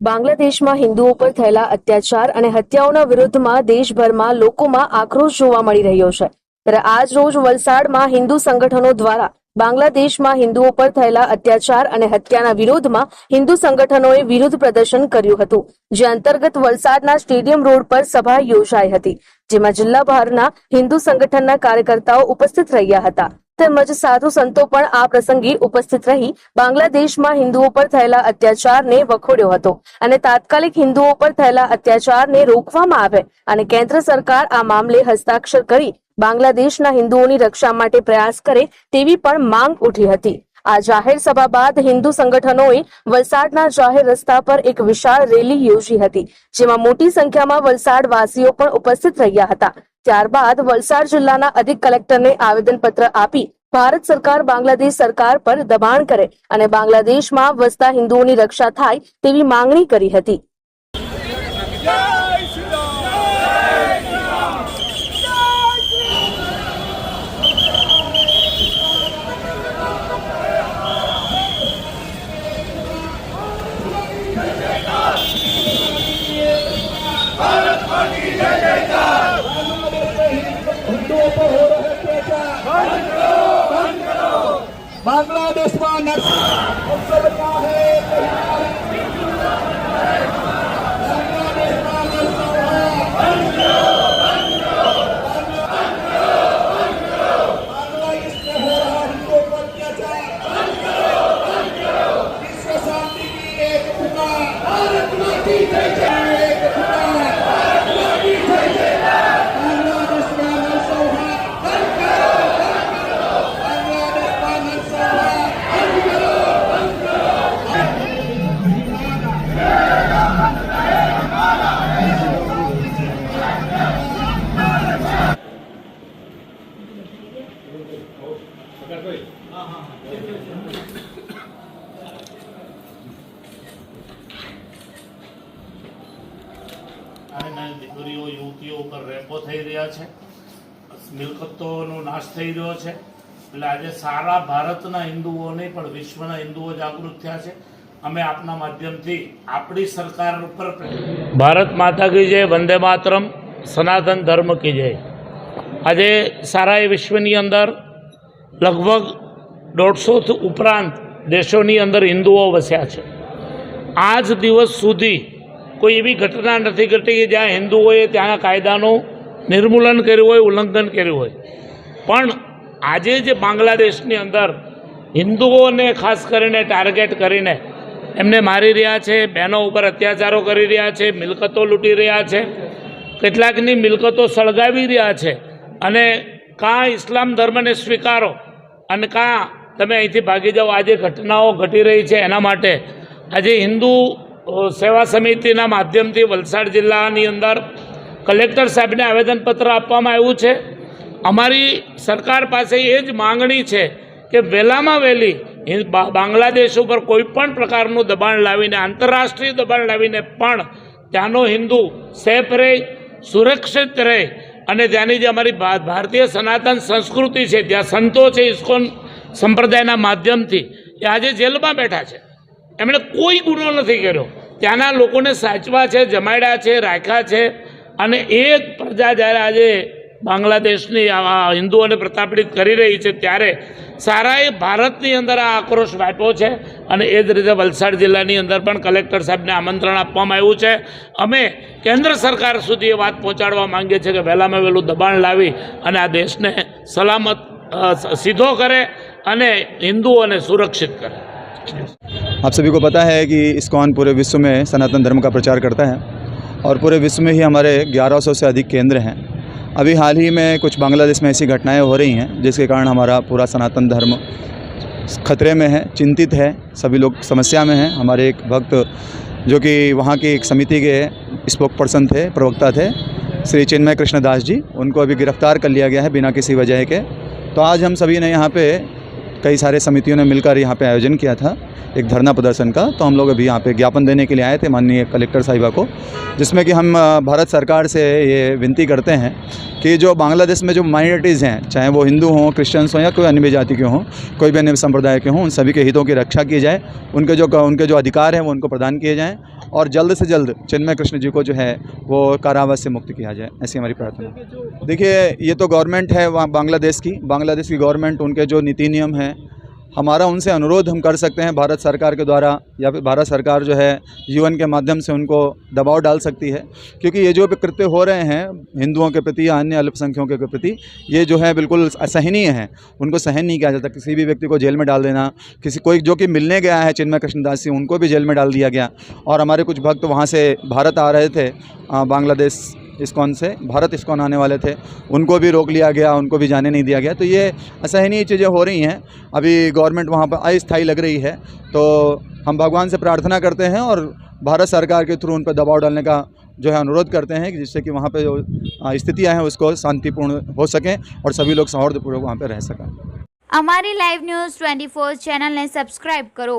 બાંગ્લાદેશમાં હિન્દુઓ પર થયેલા અત્યાચાર અને હત્યાઓના વિરુદ્ધમાં દેશભરમાં લોકોમાં આક્રોશ જોવા મળી રહ્યો છે. ત્યારે આજ રોજ વલસાડમાં હિન્દુ સંગઠનો દ્વારા બાંગ્લાદેશમાં હિન્દુઓ પર થયેલા અત્યાચાર અને હત્યાના વિરોધમાં હિન્દુ સંગઠનોએ વિરોધ પ્રદર્શન કર્યું હતું, જે અંતર્ગત વલસાડના સ્ટેડિયમ રોડ પર સભા યોજાઈ હતી, જેમાં જિલ્લા બહારના હિન્દુ સંગઠનના કાર્યકર્તાઓ ઉપસ્થિત રહ્યા હતા. તેમજ સાધુ સંતો પણ આ પ્રસંગે ઉપસ્થિત રહી બાંગ્લાદેશમાં હિન્દુઓ પર થયેલા અત્યાચારને વખોડ્યો હતો અને તાત્કાલિક હિન્દુઓ પર થયેલા અત્યાચારને રોકવામાં આવે અને કેન્દ્ર સરકાર આ મામલે હસ્તાક્ષર કરી બાંગ્લાદેશના હિન્દુઓની રક્ષા માટે પ્રયાસ કરે તેવી પણ માંગ ઉઠી હતી. આ જાહેર સભા બાદ હિન્દુ સંગઠનોએ વલસાડના જાહેર રસ્તા પર એક વિશાળ રેલી યોજી હતી, જેમાં મોટી સંખ્યામાં વલસાડ વાસીઓ પણ ઉપસ્થિત રહ્યા હતા. ત્યારબાદ વલસાડ જિલ્લાના અધિક કલેક્ટરને આવેદનપત્ર આપી ભારત સરકાર બાંગ્લાદેશ સરકાર પર દબાણ કરે અને બાંગ્લાદેશમાં વસતા હિન્દુઓની રક્ષા થાય તેવી માંગણી કરી હતી. બાંગ્લાદેશમાં નરસિંહ દીકરીઓ ઉપર રેપો થઈ રહ્યા છે. મિલકતોનો નાશ થઈ રહ્યો છે. એટલે આજે સારા ભારતના હિન્દુઓ નહીં, પણ વિશ્વના હિન્દુઓ જાગૃત થયા છે. અમે આપના માધ્યમથી આપણી સરકાર ઉપર ભારત માતા કી જય, વંદે માતરમ, સનાતન ધર્મ કી જય. આજે સારા એ વિશ્વની અંદર લગભગ દોઢસોથી ઉપરાંત દેશોની અંદર હિન્દુઓ વસ્યા છે. આજ દિવસ સુધી કોઈ એવી ઘટના નથી ઘટી કે જ્યાં હિન્દુઓએ ત્યાંના કાયદાનું નિર્મૂલન કર્યું હોય, ઉલ્લંઘન કર્યું હોય. પણ આજે જે બાંગ્લાદેશની અંદર હિન્દુઓને ખાસ કરીને ટાર્ગેટ કરીને એમને મારી રહ્યા છે, બહેનો ઉપર અત્યાચારો કરી રહ્યા છે, મિલકતો લૂંટી રહ્યા છે, કેટલાકની મિલકતો સળગાવી રહ્યા છે અને કાં ઇસ્લામ ધર્મને સ્વીકારો અને કાં તમે અહીંથી ભાગી જાઓ. આજે ઘટનાઓ ઘટી રહી છે એના માટે. આજે હિન્દુ સેવા સમિતિના માધ્યમથી વલસાડ જિલ્લાની અંદર કલેક્ટર સાહેબને આવેદનપત્ર આપવામાં આવ્યું છે. અમારી સરકાર પાસે એ જ માંગણી છે કે વહેલામાં વહેલી બાંગ્લાદેશ ઉપર કોઈપણ પ્રકારનું દબાણ લાવીને, આંતરરાષ્ટ્રીય દબાણ લાવીને પણ ત્યાંનો હિન્દુ સેફ રહે, સુરક્ષિત રહે અને ત્યાંની જે અમારી ભારતીય સનાતન સંસ્કૃતિ છે, ત્યાં સંતો છે ઇસ્કોન સંપ્રદાયના માધ્યમથી, એ આજે જેલમાં બેઠા છે. એમણે કોઈ ગુનો નથી કર્યો. ત્યાંના લોકોને સાચવા છે, જમાડ્યા છે, રાખ્યા છે અને એ પ્રજા જ્યારે આજે બાંગ્લાદેશની હિન્દુઓને પ્રતાપિત કરી રહી છે ત્યારે સારાએ ભારતની અંદર આ આક્રોશ વાપ્યો છે અને એ જ રીતે વલસાડ જિલ્લાની અંદર પણ કલેક્ટર સાહેબને આમંત્રણ આપવામાં આવ્યું છે. અમે કેન્દ્ર સરકાર સુધી એ વાત પહોંચાડવા માંગીએ છીએ કે વહેલામાં વહેલું દબાણ લાવી અને આ દેશને સલામત સીધો કરે અને હિન્દુઓને સુરક્ષિત કરે. आप सभी को पता है कि इस्कॉन पूरे विश्व में सनातन धर्म का प्रचार करता है और पूरे विश्व में ही हमारे 1100 से अधिक केंद्र हैं। अभी हाल ही में कुछ बांग्लादेश में ऐसी घटनाएँ हो रही हैं, जिसके कारण हमारा पूरा सनातन धर्म खतरे में है, चिंतित है, सभी लोग समस्या में हैं। हमारे एक भक्त जो कि वहाँ की एक समिति के स्पोक पर्सन थे, प्रवक्ता थे, श्री चिन्मय कृष्णदास जी, उनको अभी गिरफ़्तार कर लिया गया है बिना किसी वजह के। तो आज हम सभी ने यहाँ पे कई सारे समितियों ने मिलकर यहाँ पे आयोजन किया था, एक धरना प्रदर्शन का। तो हम लोग अभी यहाँ पे ज्ञापन देने के लिए आए थे माननीय कलेक्टर साहिबा को, जिसमें कि हम भारत सरकार से ये विनती करते हैं कि जो बांग्लादेश में जो माइनॉरिटीज़ हैं, चाहे वो हिंदू हों क्रिश्चियंस हों या कोई अन्य जाति के हों, कोई भी अन्य संप्रदाय के हों, उन सभी के हितों की रक्षा की जाए, उनके जो उनके जो अधिकार हैं, वो उनको प्रदान किए जाएँ। और जल्द से जल्द चिन्मय कृष्ण जी को जो है वो कारावास से मुक्त किया जाए ऐसी हमारी प्रार्थना है। देखिए ये तो गवर्नमेंट है वहाँ बांग्लादेश की बांग्लादेश की गवर्नमेंट उनके जो नीति नियम हैं हमारा उनसे अनुरोध हम कर सकते हैं, भारत सरकार के द्वारा, या फिर भारत सरकार जो है यूएन के माध्यम से उनको दबाव डाल सकती है। क्योंकि ये जो कृत्य हो रहे हैं, हिंदुओं के प्रति या अन्य अल्पसंख्यकों के प्रति, ये जो है बिल्कुल असहनीय है। उनको सहन नहीं किया जाता। किसी भी व्यक्ति को जेल में डाल देना, किसी, कोई जो कि मिलने गया है, चिन्मय कृष्णदास जी, उनको भी जेल में डाल दिया गया। और हमारे कुछ भक्त वहाँ से भारत आ रहे थे बांग्लादेश इस्कॉन से, भारत इस्कॉन आने वाले थे। उनको भी रोक लिया गया, उनको भी जाने नहीं दिया गया। तो ये असहनीय चीज़ें हो रही हैं। अभी गवर्नमेंट वहाँ पर अस्थायी लग रही है। तो हम भगवान से प्रार्थना करते हैं और भारत सरकार के थ्रू उन पर दबाव डालने का जो है अनुरोध करते हैं जिससे कि वहाँ पर जो स्थितियाँ हैं, उसको शांतिपूर्ण हो सकें और सभी लोग सौहार्दपूर्वक वहाँ पर रह सकें। हमारी लाइव न्यूज़ 24 चैनल ने सब्सक्राइब करो।